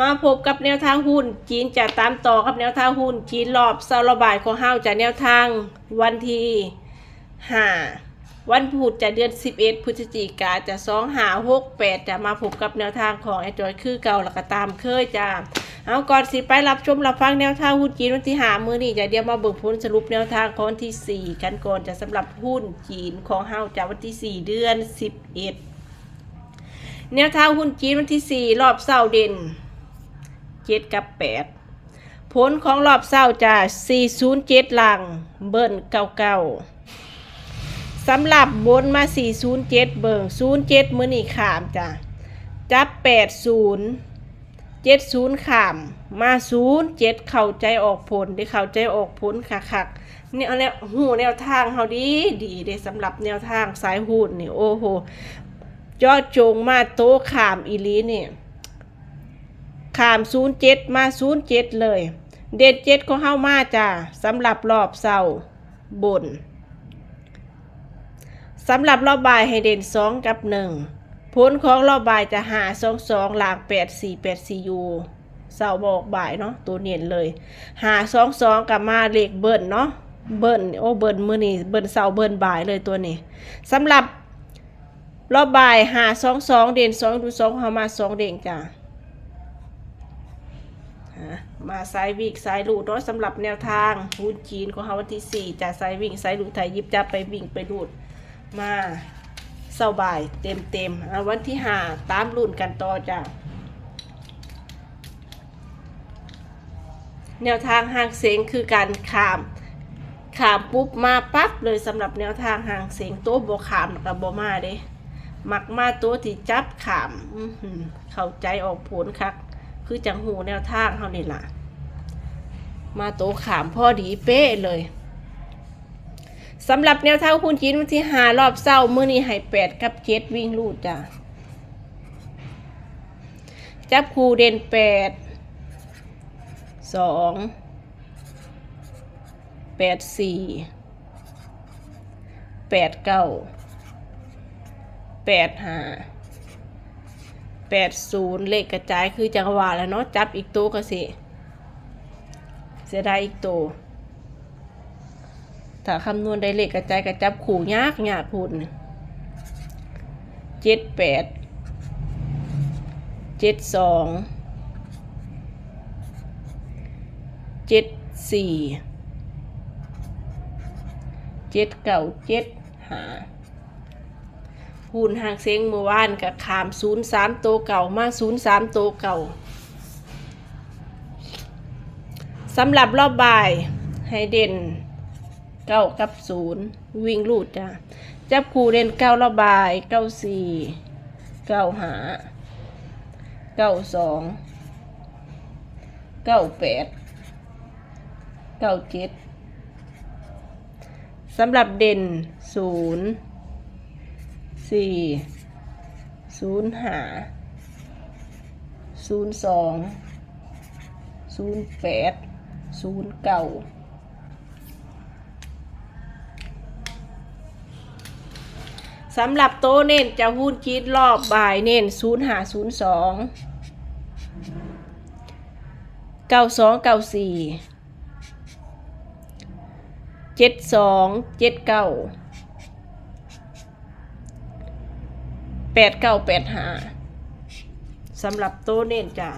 มาพบกับแนวทางหุ้นจีนจะตามต่อกับแนวทางหุ้นจีนรอบเซาระบายของเฮาจากแนวทางวันที่ห้าวันพุธจะเดือน 11พฤศจิกาจะ2หา6 8จะมาพบกับแนวทางของไอจอยคือเก่าแล้วก็ตามเคยจ้าเอาก่อนสิไปรับชมรับฟังแนวทางหุ้นจีนวันที่หามือนี่จะเดี๋ยวมาเบิกผลสรุปแนวทางของวันที่ 4 กันก่อนจะสำหรับหุ้นจีนของเฮาจากวันที่ 4 เดือน 11 แนวทางหุ้นจีนวันที่ 4 รอบเสาร์เด่น เจ็ดกับแปดผลของรอบเศร้าจะ407หลังเบิ้ลเก่าสำหรับบนมา 407 เบิ่ง07 มือนี่ขามจ้ะจับ 80 70ขามมา07เข้าใจออกผลได้เข้าใจออกผลคักๆเนี่ยเอาแนวหูแนวทางเฮาดีดีเด้สำหรับแนวทางสายหุ้นนี่โอ้โหยอดจงมาโตขามอีลีเนี่ย ขาม07มา07เลย เด็ดเจ็ดของเฮามาจ้าสำหรับรอบเสาร์บนสำหรับรอบบ่ายให้เด่น2กับ1ผลของรอบบ่ายจะหา2 2หลาก8 4 8 4ยูเสาร์บอกบ่ายเนาะตัวเนียนเลย หา2 2กับมาเลขเบิ้ลเนาะเบิ้ลโอ้เบิ้ลมือนี่เบิ้ลเสาร์เบิ้ลบ่ายเลยตัวนี้สำหรับรอบบ่ายหา2 2เด่น2ดู2เฮามา2เด่งจ้า มาสายวิ่งสายลูดเนาะสำหรับแนวทางหุ้นจีนของเขาวันที่ 4จะสายวิ่งสายลูดไทยยิบจับไปวิ่งไปลูดมาเศร้าบ่ายเต็มเต็มวันที่5ตามรุ่นกันต่อจ้ะแนวทางห่างเสียงคือการขามขามปุ๊บมาปั๊บเลยสำหรับแนวทางห่างเสียงโต๊ะบวขามกับบมาเด้มักมาตัวที่จับขาม เข้าใจออกผลคัก คือจังหูแนวทางเขานี่ล่ะ มาโตขามพ่อดีเป๊ะเลยสำหรับแนวทางคุณจีนวันที่หารอบเศร้าเมื่อนี้ให้แปดกับเจ็ดวิ่งลูดจ้ะจับคูเด่นแปดสองแปดสี่แปดเก้าแปดห้า แปดศูนย์เลขกระจายคือจังหวะแล้วเนาะจับอีกตัวก็สิเสียดายอีกตัวถ้าคำนวณได้เลขกระจายกระจับขู่ยากยากพูดเจ็ดแปดเจ็ดสองเจ็ดสี่เจ็ดเก้าเจ็ดห้า หุ่นห่างเสียงเมื่อวานกับขามศูนย์สามโตเก่ามาศูนย์สามโตเก่าสำหรับรอบบ่ายให้เด่นเก้ากับศูนย์วิ่งลูดจ้ะจับคู่เด่นเก้ารอบบ่ายเก้าสี่เก้าหาเก้าสองเก้าแปดเก้าเจ็ดสำหรับเด่นศูนย์ สี่ศูนย์ห้าศูนย์สองศูนย์แปดศูนย์เก้าสำหรับโตเน้นจะหุ้นคิดรอบบ่ายเน้นศูนย์ห้าศูนย์สองเก้าสองเก้าสี่เจ็ดสองเจ็ดเก้า แปดเก้าแปดหาสำหรับโต๊ะเน้นจ้ะ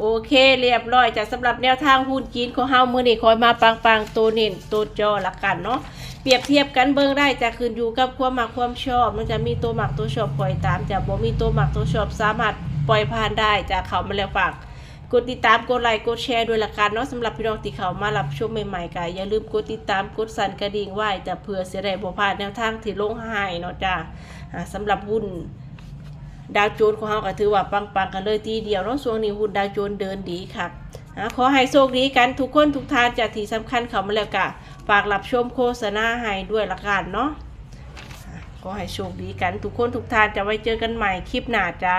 โอเคเรียบร้อยจ้ะสำหรับแนวทางหุ้นจีนของเฮามือนี้คอยมาปังปังๆตัวเน้นตัวจอละกันเนาะเปรียบเทียบกันเบิ่งได้จะคืนอยู่กับความมักความชอบมันจะมีตัวหมักตัวชอบปล่อยตามจะบ่มีตัวหมักตัวชอบสามารถปล่อยผ่านได้จะเขามาแล้วฝาก กดติดตามกดไลค์กดแชร์ด้วยละกันเนาะสำหรับพี่น้องที่เขามารับชมใหม่ๆกันอย่าลืมกดติดตามกดสั่นกระดิ่งไว้จะเพื่อเสียได้บ่พลาดแนวทางที่ลงให้เนาะจ้าอ่าสำหรับหุ้นดาวโจนของเฮาก็ถือว่าปังๆกันเลยทีเดียวเนาะช่วงนี้หุ้นดาวโจนเดินดีครับอ่าขอให้โชคดีกันทุกคนทุกท่านจากที่สำคัญเข้ามาแล้วก็ฝากรับชมโฆษณาให้ด้วยละกันเนาะขอให้โชคดีกันทุกคนทุกท่านจะไว้เจอกันใหม่คลิปหน้าจ้า